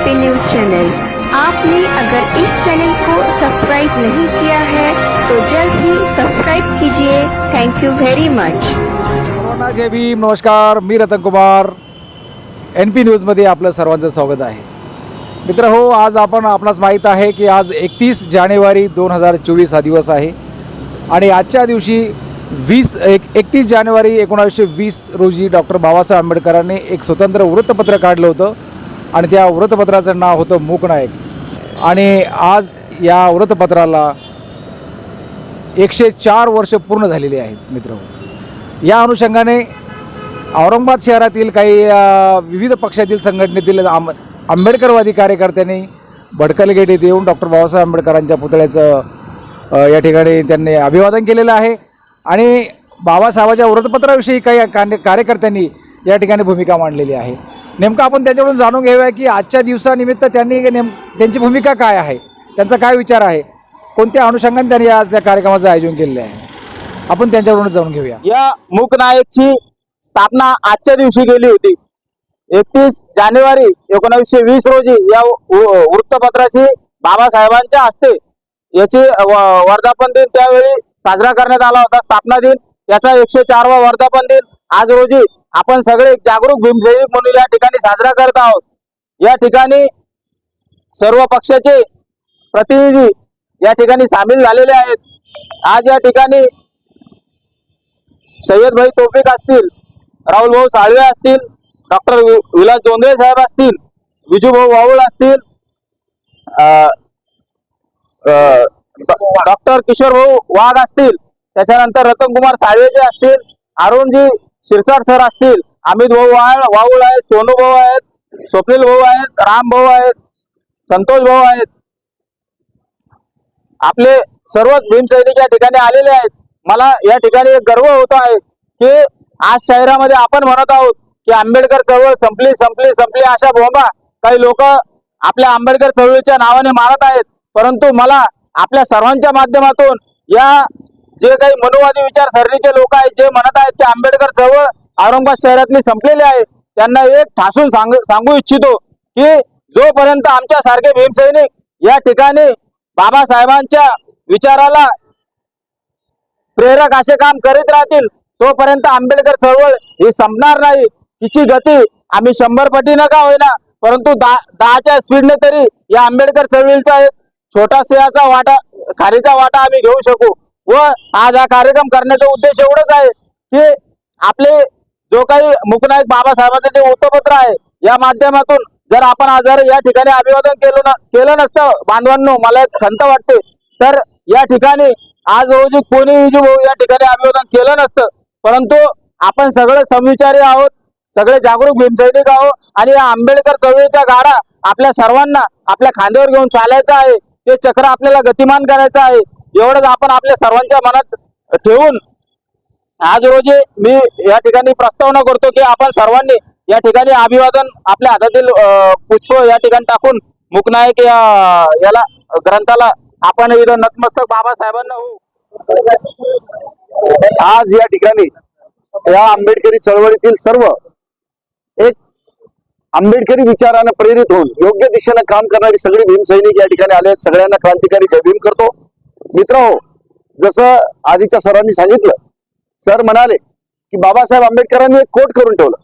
P news channel आपने अगर इस चैनल को सब्सक्राइब नहीं किया है तो जल्द ही सब्सक्राइब कीजिए। Thank you very much corona जय भीम नमस्कार। मी रतन कुमार। एन पी न्यूजमध्ये आपलं सर्वांचं स्वागत आहे। मित्र हो आज आपण आपणास माहीत आहे की आज एकतीस जानेवारी दोन हजार चोवीस हा दिवस आहे। आणि आजच्या दिवशी वीस एक एकतीस जानेवारी एकोणावीसशे वीस रोजी डॉक्टर बाबासाहेब आंबेडकरांनी एक स्वतंत्र वृत्तपत्र काढलं होतं। आणि त्या वृत्तपत्राचं नाव होतं मूकनायक आणि आज या वृत्तपत्राला एकशे चार वर्ष पूर्ण झालेली आहेत मित्र. या अनुषंगाने औरंगाबाद शहरातील काही विविध पक्षातील संघटनेतील आम आंबेडकरवादी कार्यकर्त्यांनी भडकलगेट येथे येऊन डॉक्टर बाबासाहेब आंबेडकरांच्या पुतळ्याचं या ठिकाणी त्यांनी अभिवादन केलेलं आहे. आणि बाबासाहेबाच्या वृत्तपत्राविषयी काही कार्यकर्त्यांनी या ठिकाणी भूमिका मांडलेली आहे. नेमकं आपण त्याच्याकडून जाणून घेऊया की आजच्या दिवसानिमित्त त्यांनी नेम त्यांची भूमिका काय आहे? त्यांचा काय विचार आहे? कोणत्या अनुषंगाने त्यांनी आज त्या कार्यक्रमाचं आयोजन केलेलं आहे? आपण त्यांच्याकडून जाणून घेऊया. या मूकनायकची स्थापना आजच्या दिवशी केली होती. एकतीस जानेवारी एकोणावीसशे वीस रोजी या वृत्तपत्राची बाबासाहेबांच्या हस्ते याची वर्धापन दिन त्यावेळी साजरा करण्यात आला होता. स्थापना दिन याचा एकशे चारवा वर्धापन दिन. आज रोजी आपण सगळे जागरूक भीमसैनिक म्हणून या ठिकाणी साजरा करत आहोत. या ठिकाणी सर्व पक्षाचे प्रतिनिधी या ठिकाणी सामील झालेले आहेत. आज या ठिकाणी सय्यद भाई तोफिक असतील राहुल भाऊ साळवे असतील डॉक्टर विलास जोंधळे साहेब असतील विजूभाऊ वाऊळ असतील डॉक्टर किशोर भाऊ वाघ असतील त्याच्यानंतर रतन कुमार साळवेचे असतील अरुणजी शिरसाट सर असतील. अमित भाऊ आहे वाऊळ आहेत सोनू भाऊ आहेत स्वप्नील भाऊ आहेत राम भाऊ आहेत संतोष भाऊ आहेत. आपले सर्वच भीमसैनिक या ठिकाणी आलेले आहेत. मला या ठिकाणी एक गर्व होत आहे की आज शहरामध्ये आपण म्हणत आहोत की आंबेडकर चळवळ संपली संपली संपली. अशा बोंबा काही लोक आपल्या आंबेडकर चळवळीच्या नावाने मारत आहेत. परंतु मला आपल्या सर्वांच्या माध्यमातून या जे काही मनुवादी विचारसरणीचे लोक आहेत जे म्हणत आहेत की आंबेडकर चळवळ औरंगाबाद शहरातली संपलेली आहे त्यांना एक ठासून सांग सांगू इच्छितो की जोपर्यंत आमच्या सारखे भीमसैनिक या ठिकाणी बाबासाहेबांच्या विचाराला प्रेरक असे काम करीत राहतील तोपर्यंत आंबेडकर चळवळ ही संपणार नाही. तिची गती आम्ही शंभर पटीनं का होईना परंतु दहा दहाच्या स्पीडने तरी या आंबेडकर चळवळीचा एक छोटा वाटा खारीचा वाटा आम्ही घेऊ शकू. व आज हा कार्यक्रम करण्याचा उद्देश एवढंच आहे की आपले जो काही मुकनायक बाबासाहेबांचं जे वृत्तपत्र आहे या माध्यमातून जर आपण आज जर या ठिकाणी अभिवादन केलं ना केलं नसतं बांधवांनो मला एक खंत वाटते. तर या ठिकाणी आज रोजी कोणी विजू भाऊ या ठिकाणी अभिवादन केलं नसतं. परंतु आपण सगळे समविचारी आहोत सगळे जागरूक भीमसैनिक आहोत आणि या आंबेडकर चळवळीचा गाडा आपल्या सर्वांना आपल्या खांद्यावर घेऊन चालायचा आहे. ते चक्र आपल्याला गतिमान करायचं आहे. एवढंच आपण आपल्या सर्वांच्या मनात ठेवून आज रोजी मी या ठिकाणी प्रस्तावना करतो की आपण सर्वांनी या ठिकाणी अभिवादन आपल्या हातातील पुष्प या ठिकाणी टाकून मुकनायक या याला ग्रंथाला आपण इथं नतमस्तक बाबासाहेबांना होऊ. आज या ठिकाणी या आंबेडकरी चळवळीतील सर्व एक आंबेडकरी विचारानं प्रेरित होऊन योग्य दिशेनं काम करणारी सगळी भीमसैनिक या ठिकाणी आले आहेत. सगळ्यांना क्रांतिकारी जय भीम करतो. मित्र हो जसं आधीच्या सरांनी सांगितलं सर म्हणाले की बाबासाहेब आंबेडकरांनी एक कोट करून ठेवलं.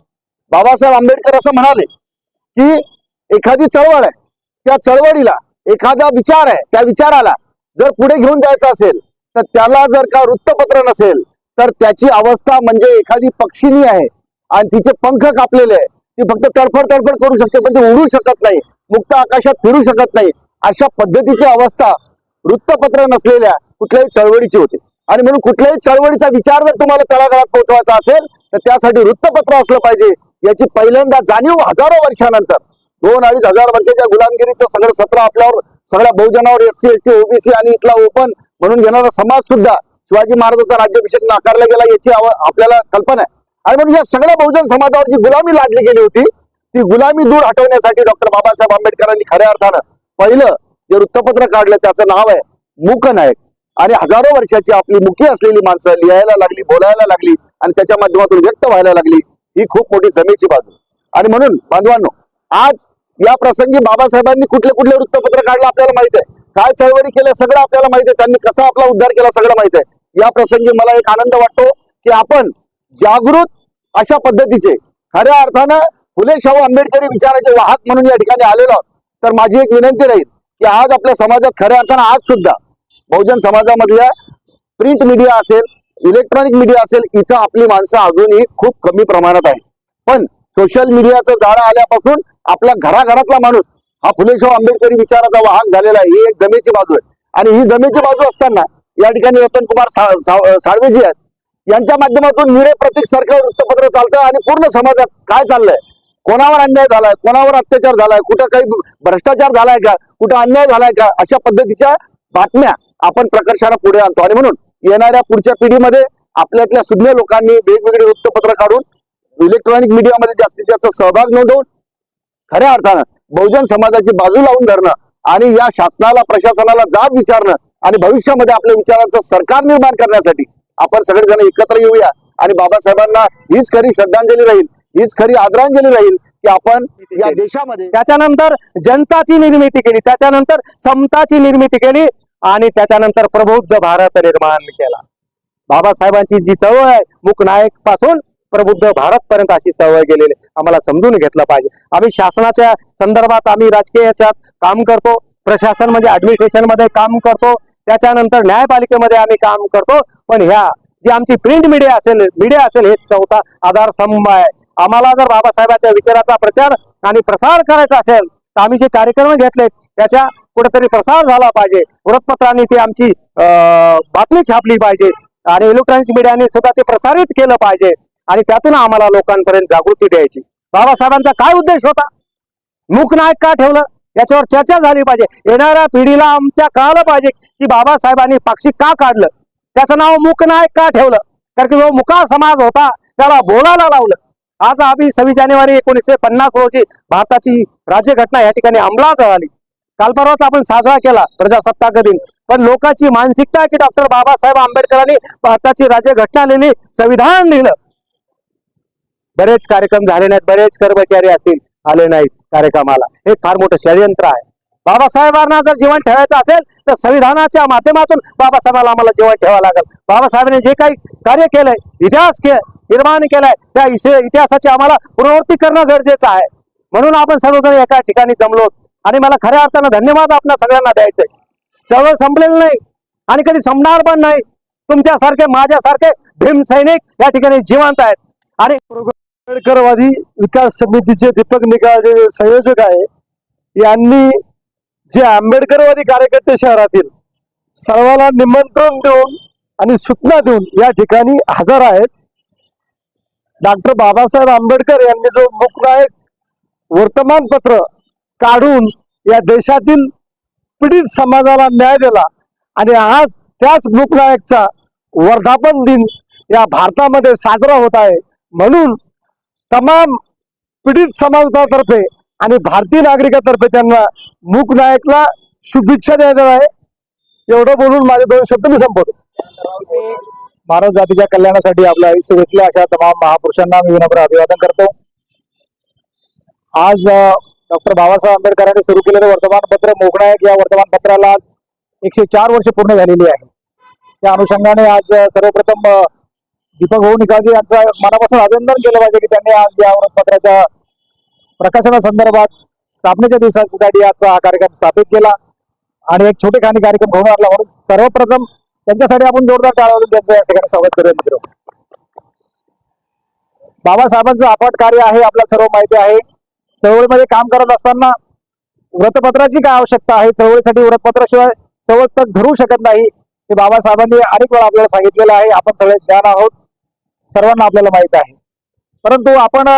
बाबासाहेब आंबेडकर असं म्हणाले की एखादी चळवळ आहे त्या चळवळीला एखादा विचार आहे त्या विचाराला जर पुढे घेऊन जायचं असेल तर त्याला जर का वृत्तपत्र नसेल तर त्याची अवस्था म्हणजे एखादी पक्षिणी आहे आणि तिचे पंख कापलेले आहे. ती फक्त तडफड तडफड करू शकते पण ती उडू शकत नाही मुक्त आकाशात फिरू शकत नाही. अशा पद्धतीची अवस्था वृत्तपत्र नसलेल्या कुठल्याही चळवळीची होती. आणि म्हणून कुठल्याही चळवळीचा विचार जर तुम्हाला तळागाळात पोहोचवायचा असेल तर त्यासाठी वृत्तपत्र असलं पाहिजे. याची पहिल्यांदा जाणीव हजारो वर्षानंतर दोन अडीच हजार वर्षाच्या गुलामगिरीचं सगळं सत्र आपल्यावर सगळ्या बहुजनावर S C S T OBC आणि इथला ओपन म्हणून घेणारा समाज सुद्धा शिवाजी महाराजांचा राज्याभिषेक नाकारला गेला याची आपल्याला कल्पना आहे. आणि म्हणून या सगळ्या बहुजन समाजावर जी गुलामी लादली गेली होती ती गुलामी दूर हटवण्यासाठी डॉक्टर बाबासाहेब आंबेडकरांनी खऱ्या अर्थानं पहिलं जे वृत्तपत्र काढलं त्याचं नाव आहे मुकनायक आणि हजारो वर्षाची आपली मुखी असलेली माणसं लिहायला लागली बोलायला लागली आणि त्याच्या माध्यमातून व्यक्त व्हायला लागली ही खूप मोठी जमेची बाजू. आणि म्हणून बांधवांनो आज या प्रसंगी बाबासाहेबांनी कुठले कुठले वृत्तपत्र काढलं आपल्याला माहीत आहे? काय चळवळी केल्या सगळं आपल्याला माहीत आहे. त्यांनी कसा आपला उद्धार केला सगळं माहीत आहे. या प्रसंगी मला एक आनंद वाटतो की आपण जागृत अशा पद्धतीचे खऱ्या अर्थानं फुले शाहू आंबेडकरी विचाराचे वाहक म्हणून या ठिकाणी आलेलो आहोत. तर माझी एक विनंती राहील की आज आपल्या समाजात खऱ्या अर्थानं आज सुद्धा बहुजन समाजामधल्या प्रिंट मीडिया असेल इलेक्ट्रॉनिक मीडिया असेल इथं आपली माणसं अजूनही खूप कमी प्रमाणात आहे पण सोशल मीडियाचं जाळं आल्यापासून आपल्या घराघरातला माणूस हा फुले आंबेडकरी विचाराचा वाहक झालेला आहे ही एक जमेची बाजू आहे. आणि ही जमेची बाजू असताना या ठिकाणी रतन कुमार साळवेजी आहेत. यांच्या माध्यमातून निळे प्रतीक सारखं वृत्तपत्र चालतं आणि पूर्ण समाजात काय चाललंय? कोणावर अन्याय झालाय? कोणावर अत्याचार झालाय? कुठं काही भ्रष्टाचार झालाय का? कुठं अन्याय झालाय का? अशा पद्धतीच्या बातम्या आपण प्रकर्षाला पुढे आणतो. आणि म्हणून येणाऱ्या पुढच्या पिढीमध्ये आपल्यातल्या सुज्ञ लोकांनी वेगवेगळे वृत्तपत्र काढून इलेक्ट्रॉनिक मीडियामध्ये जास्तीत जास्त सहभाग नोंदवून खऱ्या अर्थानं बहुजन समाजाची बाजू लावून धरणं आणि या शासनाला प्रशासनाला जाब विचारणं आणि भविष्यामध्ये आपल्या विचारांचं सरकार निर्माण करण्यासाठी आपण सगळेजण एकत्र येऊया. आणि बाबासाहेबांना हीच खरी श्रद्धांजली राहील. हीच खरी आदरांजली राहील की आपण या देशामध्ये त्याच्यानंतर जनताची निर्मिती केली त्याच्यानंतर समताची निर्मिती केली आणि त्याच्यानंतर प्रबुद्ध भारत निर्माण केला. बाबासाहेबांची जी चळवळ आहे मुकनायकपासून प्रबुद्ध भारत पर्यंत अशी चळवळ गेलेली. आम्हाला समजून घेतलं पाहिजे. आम्ही शासनाच्या संदर्भात आम्ही राजकीय याच्यात काम करतो प्रशासन म्हणजे ऍडमिनिस्ट्रेशनमध्ये काम करतो त्याच्यानंतर न्यायपालिकेमध्ये आम्ही काम करतो पण ह्या जी आमची प्रिंट मीडिया असेल मीडिया असेल हे चौथा आधारस्तंभ आहे. आम्हाला जर बाबासाहेबांच्या विचाराचा प्रचार आणि प्रसार करायचा असेल तर आम्ही जे कार्यक्रम घेतलेत त्याच्या कुठेतरी प्रसार झाला पाहिजे. वृत्तपत्रांनी ती आमची अं, बातमी छापली पाहिजे आणि इलेक्ट्रॉनिक मीडियाने सुद्धा ते प्रसारित केलं पाहिजे आणि त्यातून आम्हाला लोकांपर्यंत जागृती द्यायची. बाबासाहेबांचा काय उद्देश होता? मूकनायक का ठेवलं? याच्यावर चर्चा झाली पाहिजे. येणाऱ्या पिढीला आमच्या कळालं पाहिजे की बाबासाहेबांनी पाक्षिक का काढलं? त्याचं नाव मूकनायक का ठेवलं? कारण की जो मुका समाज होता त्याला बोलायला लावलं. आज आम्ही सव्वीस जानेवारी एकोणीसशे पन्नास रोजी भारताची राज्यघटना या ठिकाणी अंमलात आली. काल परवाच आपण साजरा केला प्रजासत्ताक दिन. पण लोकांची मानसिकता की डॉक्टर बाबासाहेब आंबेडकरांनी भारताची राज्यघटना लिहिली संविधान लिहिलं. बरेच कार्यक्रम झाले नाहीत बरेच कर्मचारी असतील आले नाहीत कार्यक्रमाला. हे फार मोठं षडयंत्र आहे. बाबासाहेबांना जर जीवन ठेवायचं असेल तर संविधानाच्या माध्यमातून बाबासाहेबांना आम्हाला जीवन ठेवावं लागेल. बाबासाहेबांनी जे काही कार्य केलंय इतिहास के निर्माण केलाय त्या इतिहासाची आम्हाला पुनरावृत्ती करणं गरजेचं आहे. म्हणून आपण सर्वजण एका ठिकाणी जमलो. आणि मला खऱ्या अर्थानं धन्यवाद आपण सगळ्यांना द्यायचे. जवळ संपलेलं नाही आणि कधी संपणार पण नाही. तुमच्यासारखे माझ्यासारखे भीम सैनिक या ठिकाणी जिवंत आहेत. आणि आंबेडकरवादी विकास समितीचे दीपक निकाळ जे संयोजक आहे यांनी जे आंबेडकरवादी कार्यकर्ते शहरातील सर्वांना निमंत्रण देऊन आणि सूचना देऊन या ठिकाणी हजर आहेत. डॉक्टर बाबासाहेब आंबेडकर यांनी जो मुकनायक वर्तमानपत्र काढून या देशातील पीडित समाजाला न्याय दिला आणि आज त्याच मुकनायकचा वर्धापन दिन या भारतामध्ये साजरा होत आहे. म्हणून तमाम पीडित समाजातर्फे आणि भारतीय नागरिकातर्फे त्यांना मूक नायकला शुभेच्छा देण्यात आहे. एवढं बोलून माझे दोन शब्द मी संपवतो. मानव जातीच्या कल्याणासाठी आपल्या आयुष्य घेतलं अशा तमाम महापुरुषांना मी विनम्र अभिवादन करतो. आज डॉक्टर बाबासाहेब आंबेडकरांनी सुरू केलेलं वर्तमानपत्र मोगनायक या वर्तमानपत्राला आज एकशे चार वर्ष पूर्ण झालेली आहे. त्या अनुषंगाने आज सर्वप्रथम दीपक भाऊ निकाजी यांचं मनापासून अभिनंदन केलं पाहिजे की त्यांनी आज या वृत्तपत्राच्या प्रकाशनासंदर्भात स्थापनेच्या दिवसासाठी आजचा हा कार्यक्रम स्थापित केला. आणि एक छोटे खाणी कार्यक्रम घेऊन आणला. म्हणून सर्वप्रथम त्यांच्यासाठी आपण जोरदार टाळा त्यांचं या ठिकाणी स्वागत करूया मित्र बाबासाहेबांचं अफाट कार्य आहे आपल्याला सर्व माहिती आहे. चळवळीमध्ये काम करत असताना वृत्तपत्राची काय आवश्यकता आहे? चळवळीसाठी वृत्तपत्राशिवाय चळवळ तक धरू शकत नाही. हे बाबासाहेबांनी अनेक वेळा आपल्याला सांगितलेलं आहे. आपण सगळे ज्ञान आहोत. सर्वांना आपल्याला माहीत आहे. परंतु आपण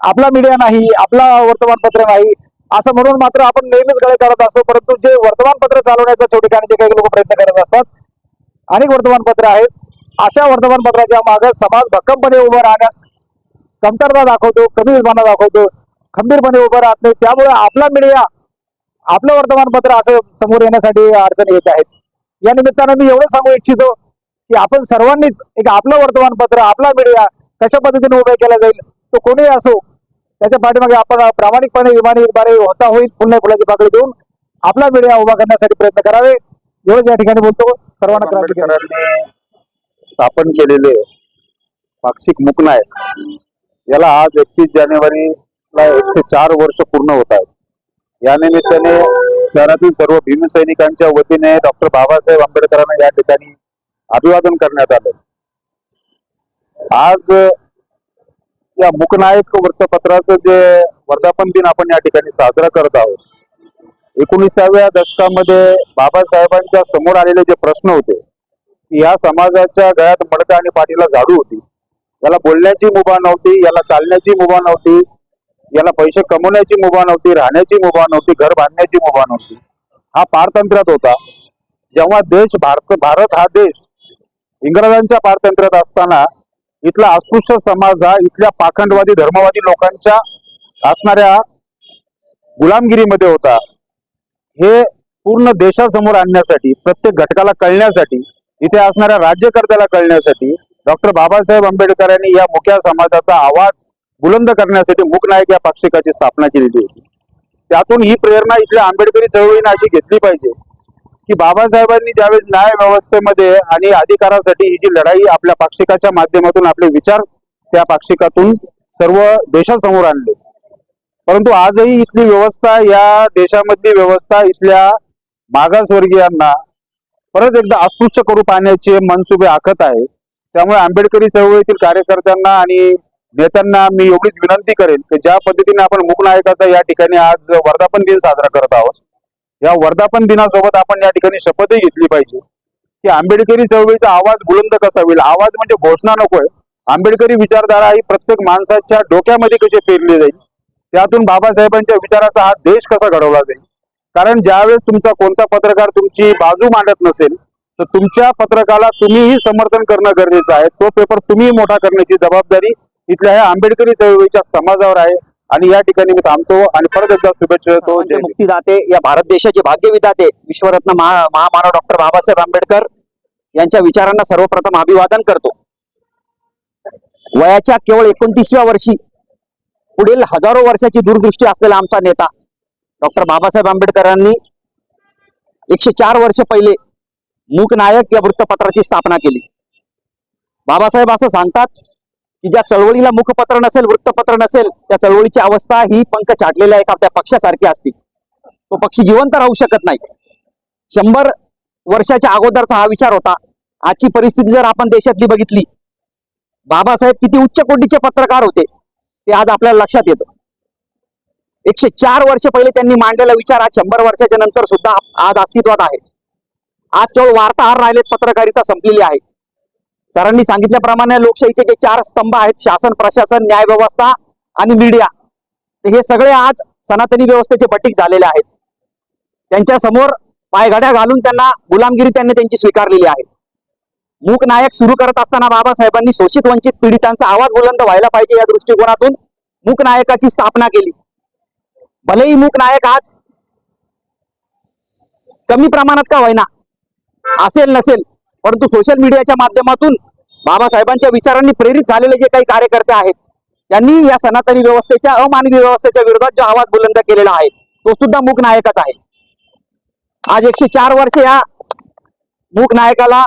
आपला मीडिया नाही आपला वर्तमानपत्र नाही असं म्हणून मात्र आपण नेहमीच गळे करत असतो. परंतु जे वर्तमानपत्र चालवण्याचा छोटे जे काही लोक प्रयत्न करत असतात अनेक वर्तमानपत्र आहेत. अशा वर्तमानपत्राच्या मागे समाज भक्कमपणे उभं राहण्यास कमतरता दाखवतो कमी विमाना दाखवतो खंबीरपणे उभं राहत नाही. त्यामुळे आपला मीडिया आपलं वर्तमानपत्र असं समोर येण्यासाठी अडचणी येत आहेत. या निमित्तानं मी एवढं सांगू इच्छितो की आपण सर्वांनीच एक आपलं वर्तमानपत्र आपला मीडिया कशा पद्धतीने उभे केला जाईल तो कोणीही असो त्याच्या पाठीमागे आपण प्रामाणिकपणे विमानीद्वारे होता होईल पुन्हा फुलाची पाकळी देऊन आपला मीडिया उभा करण्यासाठी प्रयत्न करावे. एवढंच या ठिकाणी बोलतो. सर्वांना स्थापन केलेले पाक्षिक मुकनाय याला आज एकतीस जानेवारीला एकशे चार वर्ष पूर्ण होत आहेत. या निमित्ताने शहरातील सर्व भीमसैनिकांच्या वतीने डॉक्टर बाबासाहेब आंबेडकरांना या ठिकाणी अभिवादन करण्यात आलं. आज या मुकनायक वृत्तपत्राचं जे वर्धापन दिन आपण या ठिकाणी साजरा करत आहोत. एकोणीसाव्या दशकामध्ये बाबासाहेबांच्या समोर आलेले जे प्रश्न होते की या समाजाच्या गळ्यात मडकं आणि पाठीला झाडू होती. याला बोलण्याची मुभा नव्हती याला चालण्याची मुभा नव्हती याला पैसे कमवण्याची मुभा नव्हती राहण्याची मुभा नव्हती घर बांधण्याची मुभा नव्हती. हा पारतंत्र्यात होता. जेव्हा देश भारत भारत हा देश इंग्रजांच्या पारतंत्र्यात असताना इथला अस्पृश्य समाज हा इथल्या पाखंडवादी धर्मवादी लोकांच्या असणाऱ्या गुलामगिरीमध्ये होता. हे पूर्ण देशासमोर आणण्यासाठी प्रत्येक घटकाला कळण्यासाठी इथे असणाऱ्या राज्यकर्त्याला कळण्यासाठी डॉक्टर बाबासाहेब आंबेडकरांनी या मुख्या समाजाचा आवाज बुलंद करण्यासाठी मुकनायक या पाक्षिकाची स्थापना केलेली होती. त्यातून ही प्रेरणा इथल्या आंबेडकरी चळवळीने अशी घेतली पाहिजे. की बाबासाहेबांनी ज्यावेळेस न्याय व्यवस्थेमध्ये आणि अधिकारासाठी ही जी लढाई आपल्या पाक्षिकाच्या माध्यमातून आपले विचार त्या पाक्षिकातून सर्व देशासमोर आणले. परंतु आजही इथली व्यवस्था या देशामधली व्यवस्था इथल्या मागासवर्गीयांना परत एकदा अस्पृश्य करू पाहण्याचे मनसुबे आखत आहे. त्यामुळे आंबेडकरी चळवळीतील कार्यकर्त्यांना आणि नेत्यांना मी एवढीच विनंती करेन की ज्या पद्धतीने आपण मुकनायकाचा या ठिकाणी आज वर्धापन दिन साजरा करत आहोत या वर्धापन दिनासोबत आपण या ठिकाणी शपथही घेतली पाहिजे. की आंबेडकरी चळवळीचा आवाज बुलंद कसा होईल? आवाज म्हणजे घोषणा नकोय आंबेडकरी विचारधारा ही प्रत्येक माणसाच्या डोक्यामध्ये कशी पेरली जाईल? त्यातून बाबासाहेबांच्या विचाराचा हा देश कसा घडवला जाईल? कारण ज्यावेळेस तुमचा कोणता पत्रकार तुमची बाजू मांडत नसेल तर तुमच्या पत्रकाला तुम्हीही समर्थन करणं गरजेचं आहे. तो पेपर तुम्ही मोठा करण्याची जबाबदारी इथल्या ह्या आंबेडकरी चळवळीच्या समाजावर आहे. आणि या ठिकाणी मी थांबतो आणि परत एकदा शुभेच्छा देतो. सर्वांचे जय हिंद. मुक्तीदाते या भारत देशाचे भाग्यविधाते विश्वरत्न महा महामानव डॉक्टर बाबासाहेब आंबेडकर यांच्या विचारांना सर्वप्रथम अभिवादन करतो. वयाच्या केवळ एकोणतीसव्या वर्षी पुढील हजारो वर्षाची दूरदृष्टी असलेला आमचा नेता डॉक्टर बाबासाहेब आंबेडकरांनी एकशे चार वर्ष पहिले मूक नायक या वृत्तपत्राची स्थापना केली. बाबासाहेब असं सांगतात की ज्या चळवळीला मुखपत्र नसेल वृत्तपत्र नसेल त्या चळवळीची अवस्था ही पंख छाटलेल्या एका त्या पक्षासारखी असते. तो पक्षी जिवंत राहू शकत नाही. शंभर वर्षाच्या अगोदरचा हा विचार होता. आजची परिस्थिती जर आपण देशातली बघितली बाबासाहेब किती उच्च कोटीचे पत्रकार होते ते आज आपल्याला लक्षात येतं. एकशे चार वर्ष पहिले त्यांनी मांडलेला विचार आज शंभर वर्षाच्या नंतर सुद्धा आज अस्तित्वात आहे. आज केवळ वार्ताहर राहिलेत पत्रकारिता संपलेली आहे. सरांनी सांगितल्याप्रमाणे लोकशाहीचे जे चार स्तंभ आहेत शासन प्रशासन न्याय व्यवस्था आणि मीडिया हे सगळे आज सनातनी व्यवस्थेचे बटीक झालेले आहेत. त्यांच्यासमोर पायघड्या घालून त्यांना गुलामगिरी त्यांनी त्यांची स्वीकारलेली आहे. मूक नायक सुरू करत असताना बाबासाहेबांनी शोषित वंचित पीडितांचा आवाज बुलंद व्हायला पाहिजे या दृष्टिकोनातून मूक नायकाची स्थापना केली. भलेही मूक नायक आज कमी प्रमाणात का होईना असेल नसेल परंतु सोशल मीडियाच्या माध्यमातून बाबासाहेबांच्या विचारांनी प्रेरित झालेले जे काही कार्यकर्ते आहेत त्यांनी या सनातनी व्यवस्थेच्या अमानवी व्यवस्थेच्या विरोधात जो आवाज बुलंद केलेला आहे तो सुद्धा मूक नायकच आहे. आज एकशे चार वर्ष या मूक नायकाला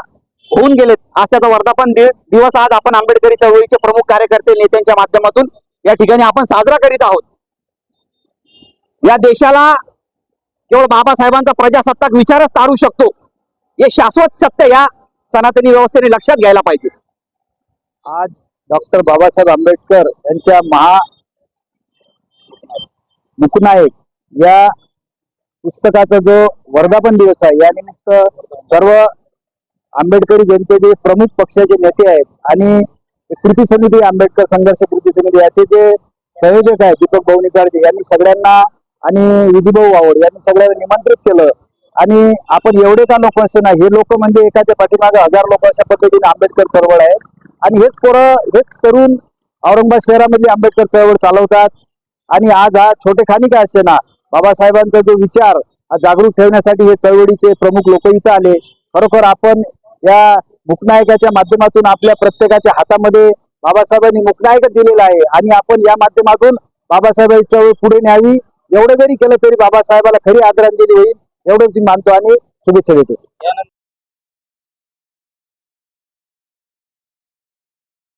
होऊन गेलेत. आज त्याचा वर्धापन दिवस दिवस आज आपण आंबेडकरी चळवळीचे प्रमुख कार्यकर्ते नेत्यांच्या माध्यमातून या ठिकाणी आपण साजरा करीत आहोत. या देशाला केवळ बाबासाहेबांचा प्रजासत्ताक विचारच तारू शकतो. हे शाश्वत सत्य या सनातनी व्यवस्थेने लक्षात घ्यायला पाहिजे. आज डॉक्टर बाबासाहेब आंबेडकर यांच्या महा मुकनायक या पुस्तकाचा जो वर्धापन दिवस आहे या निमित्त सर्व आंबेडकरी जनतेचे प्रमुख पक्षाचे नेते आहेत आणि कृती समिती आंबेडकर संघर्ष कृती समिती याचे जे संयोजक आहेत दीपक भाऊ यांनी सगळ्यांना आणि विजूभाऊ वावड यांनी सगळ्यांना निमंत्रित केलं. आणि आपण एवढे का लोक असे ना हे लोक म्हणजे एकाच्या पाठीमागे हजार लोक अशा पद्धतीने आंबेडकर चळवळ आहे. आणि हेच पोरं हेच तरुण औरंगाबाद शहरामध्ये आंबेडकर चळवळ चालवतात. आणि आज हा छोटे खानी का असे ना? बाबासाहेबांचा जो विचार हा जागरूक ठेवण्यासाठी हे चळवळीचे प्रमुख लोक इथं आले. खरोखर आपण या मुकनायकाच्या माध्यमातून आपल्या प्रत्येकाच्या हातामध्ये बाबासाहेबांनी मुकनायक दिलेला आहे. आणि आपण या माध्यमातून बाबासाहेबांची चळवळ पुढे न्यावी. एवढं जरी केलं तरी बाबासाहेबाला खरी आदरांजली होईल. एवढंच मानतो आणि शुभेच्छा देतो.